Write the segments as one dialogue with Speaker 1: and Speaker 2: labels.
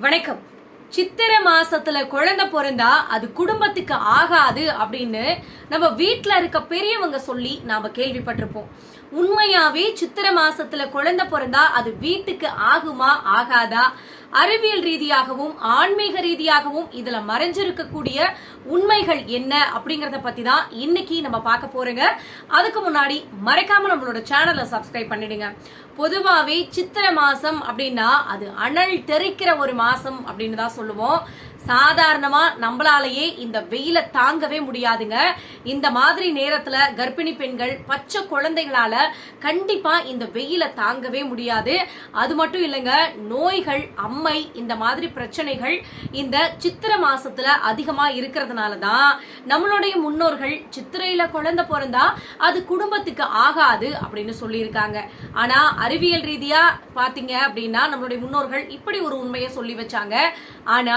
Speaker 1: வணக்கம். சித்திரை மாசத்துல குழந்தை பிறந்தா அது குடும்பத்துக்கு ஆகாது அப்படின்னு நம்ம வீட்டில் இருக்க பெரியவங்க சொல்லி நாம கேள்விப்பட்டிருப்போம். உண்மையாவே சித்திரை மாசத்துல குழந்தை பிறந்தா அது வீட்டுக்கு ஆகுமா ஆகாதா? அறிவியல் ரீதியாகவும் ஆன்மீக ரீதியாகவும் இதுல மறைஞ்சிருக்கக்கூடிய உண்மைகள் என்ன அப்படிங்கறத பத்தி தான் இன்னைக்கு நம்ம பார்க்க போறோங்க. அதுக்கு முன்னாடி மறக்காம நம்மளோட சேனலை சப்ஸ்கிரைப் பண்ணிடுங்க. பொதுவாவே சித்திரை மாசம் அப்படின்னா அது அனல் தெறிக்கிற ஒரு மாசம் அப்படின்னு தான் சொல்லுவோம். சாதாரணமா நம்மளாலேயே இந்த வெயில தாங்கவே முடியாதுங்க. இந்த மாதிரி நேரத்துல கர்ப்பிணி பெண்கள் பச்சை குழந்தைகளால கண்டிப்பா இந்த வெயில தாங்கவே முடியாது. அது மட்டும் இல்லைங்க நோய்கள் அம்மை இந்த மாதிரி பிரச்சனைகள் இந்த சித்திரை மாசத்துல அதிகமா இருக்கிறதுனால தான் நம்மளுடைய முன்னோர்கள் சித்திரையில குழந்தை பிறந்தா அது குடும்பத்துக்கு ஆகாது அப்படின்னு சொல்லியிருக்காங்க. ஆனா அறிவியல் ரீதியா பாத்தீங்க அப்படின்னா நம்மளுடைய முன்னோர்கள் இப்படி ஒரு உண்மையை சொல்லி வச்சாங்க. ஆனா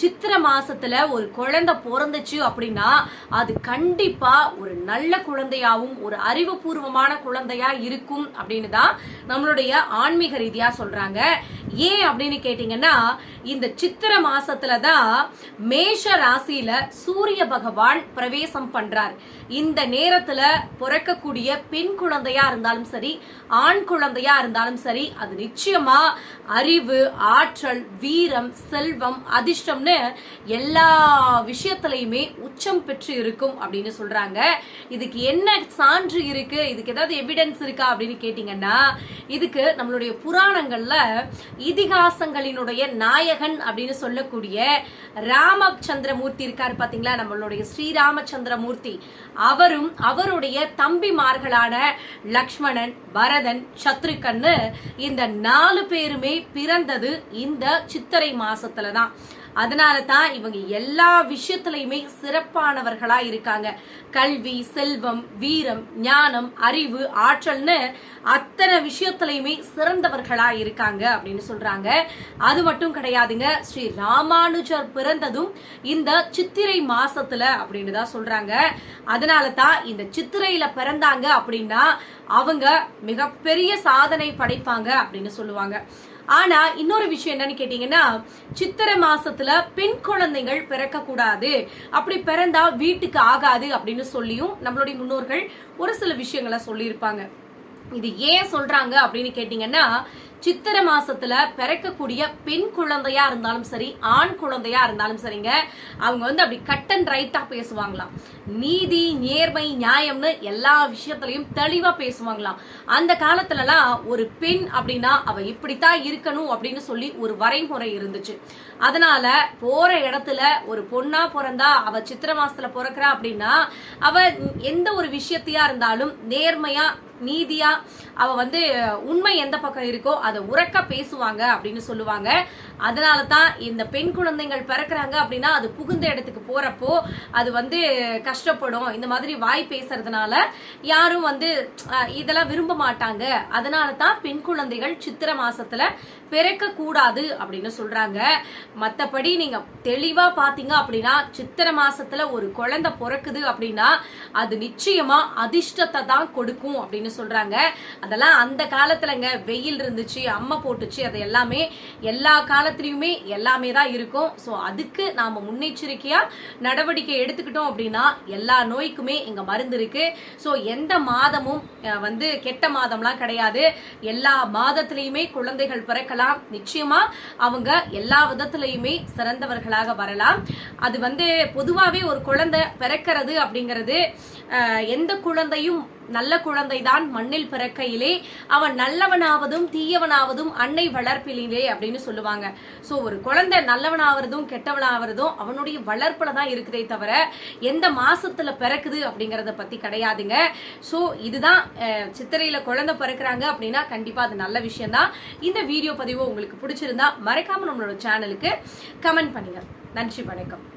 Speaker 1: சித்திரை மாசத்துல ஒரு குழந்தை பிறந்துச்சு அப்படின்னா அது கண்டிப்பா ஒரு நல்ல குழந்தையாவும் ஒரு அறிவுபூர்வமான குழந்தையா இருக்கும் அப்படின்னு தான் நம்மளுடைய ஆன்மீக ரீதியா சொல்றாங்க. ஏன் அப்படின்னு கேட்டீங்கன்னா இந்த சித்திரை மாசத்துல தான் மேஷ ராசியில சூரிய பகவான் பிரவேசம் பண்றார். இந்த நேரத்துல பிறக்கக்கூடிய பெண் குழந்தையா இருந்தாலும் சரி ஆண் குழந்தையா இருந்தாலும் சரி அது நிச்சயமா அறிவு ஆற்றல் வீரம் செல்வம் அதிர்ஷ்டம் அதிர்ஷ்டம்னு எல்லா விஷயத்திலையுமே உச்சம் பெற்று இருக்கும் அப்படின்னு சொல்றாங்க. இதுக்கு என்ன சான்று இருக்கு? இதுக்கு ஏதாவது எவிடன்ஸ் இருக்கா அப்படின்னு கேட்டீங்கன்னா இதுக்கு நம்மளுடைய புராணங்கள்ல இதிகாசங்களினுடைய நாயகன் அப்படின்னு சொல்லக்கூடிய ராமச்சந்திரமூர்த்தி இருக்காரு பாத்தீங்களா? நம்மளுடைய ஸ்ரீராமச்சந்திரமூர்த்தி. அவரும் அவருடைய தம்பிமார்களான லக்ஷ்மணன் பரதன் சத்ருகன்னு இந்த நாலு பேருமே பிறந்தது இந்த சித்திரை மாசத்துல தான் அதனால தான் இவங்க எல்லா விஷயத்திலையுமே சிறப்பானவர்களா இருக்காங்க. கல்வி செல்வம் வீரம் ஞானம் அறிவு ஆற்றல்னு அத்தனை விஷயத்திலையுமே சிறந்தவர்களா இருக்காங்க அப்படின்னு சொல்றாங்க. அது மட்டும் கிடையாதுங்க ஸ்ரீ ராமானுஜர் பிறந்ததும் இந்த சித்திரை மாசத்துல அப்படின்னு தான் சொல்றாங்க. அதனால தான் இந்த சித்திரையில பிறந்தாங்க அப்படின்னா அவங்க மிகப்பெரிய சாதனை படைப்பாங்க அப்படின்னு சொல்லுவாங்க. ஆனா இன்னொரு விஷயம் என்னன்னு கேட்டீங்கன்னா சித்திரை மாசத்துல பெண் குழந்தைகள் பிறக்க கூடாது அப்படி பிறந்தா வீட்டுக்கு ஆகாது அப்படின்னு சொல்லியும் நம்மளுடைய முன்னோர்கள் ஒரு சில விஷயங்களை சொல்லியிருப்பாங்க. இது ஏன் சொல்றாங்க அப்படின்னு கேட்டீங்கன்னா சித்திரை மாசத்துல பிறக்கக்கூடிய பெண் குழந்தையா இருந்தாலும் சரி ஆண் குழந்தையா இருந்தாலும் சரிங்க அவங்க வந்து அப்படி கட் அண்ட் ரைட்டா பேசுவாங்களாம். நீதி நேர்மை நியாயம்னு எல்லா விஷயத்திலையும் தெளிவா பேசுவாங்களாம். அந்த காலத்துலலாம் ஒரு பெண் அப்படின்னா அவ இப்படித்தான் இருக்கணும் அப்படின்னு சொல்லி ஒரு வரைமுறை இருந்துச்சு. அதனால போற இடத்துல ஒரு பொண்ணா பிறந்தா அவ சித்திரை மாசத்துல பிறக்கிறா அப்படின்னா அவ எந்த ஒரு விஷயத்தையா இருந்தாலும் நேர்மையா நீதியா அவ வந்து உண்மை எந்த பக்கம் இருக்கோ அதை உறக்க பேசுவாங்க அப்படின்னு சொல்லுவாங்க. அதனால தான் இந்த பெண் குழந்தைகள் பிறக்கிறாங்க அப்படின்னா அது புகுந்த இடத்துக்கு போறப்போ அது வந்து கஷ்டப்படும் இந்த மாதிரி வாய் பேசுறதுனால யாரும் வந்து இதெல்லாம் விரும்ப மாட்டாங்க. அதனால தான் பெண் குழந்தைகள் சித்திரை மாசத்துல பிறக்க கூடாது அப்படின்னு சொல்றாங்க. மத்தபடி நீங்க தெளிவா பாத்தீங்க அப்படின்னா சித்திரை மாசத்துல ஒரு குழந்தை பிறக்குது அப்படின்னா அது நிச்சயமா அதிர்ஷ்டத்தை தான் கொடுக்கும் அப்படின்னு சொல்றாங்க. அதெல்லாம் அந்த காலத்துலங்க வெயில் இருந்துச்சு அம்மை போட்டுச்சு அது எல்லாமே எல்லா காலத்திலயுமே எல்லாமே தான் இருக்கும். ஸோ அதுக்கு நாம முன்னெச்சரிக்கையா நடவடிக்கை எடுத்துக்கிட்டோம் அப்படின்னா எல்லா நோய்க்குமே இங்க மருந்து இருக்கு. ஸோ எந்த மாதமும் வந்து கெட்ட மாதம்லாம் கிடையாது. எல்லா மாதத்திலையுமே குழந்தைகள் பிறக்கலாம். நிச்சயமா அவங்க எல்லா விதத்திலையுமே சிறந்தவர்களாக வரலாம். அது வந்து பொதுவாகவே ஒரு குழந்தை பிறக்கிறது அப்படிங்கிறது எந்த குழந்தையும் நல்ல குழந்தைதான் மண்ணில் பிறக்கையிலே. அவன் நல்லவனாவதும் தீயவனாவதும் அன்னை வளர்ப்பிலே அப்படின்னு சொல்லுவாங்க. ஸோ ஒரு குழந்தை நல்லவனாவதும் கெட்டவனாவதும் அவனுடைய வளர்ப்புல தான் இருக்குதே தவிர எந்த மாசத்துல பிறக்குது அப்படிங்கறத பத்தி கிடையாதுங்க. ஸோ இதுதான் சித்திரையில குழந்தை பிறக்குறாங்க அப்படின்னா கண்டிப்பா அது நல்ல விஷயம் தான் இந்த வீடியோ பதிவு உங்களுக்கு பிடிச்சிருந்தா மறக்காம நம்மளோட சேனலுக்கு கமெண்ட் பண்ணுங்க. நன்றி வணக்கம்.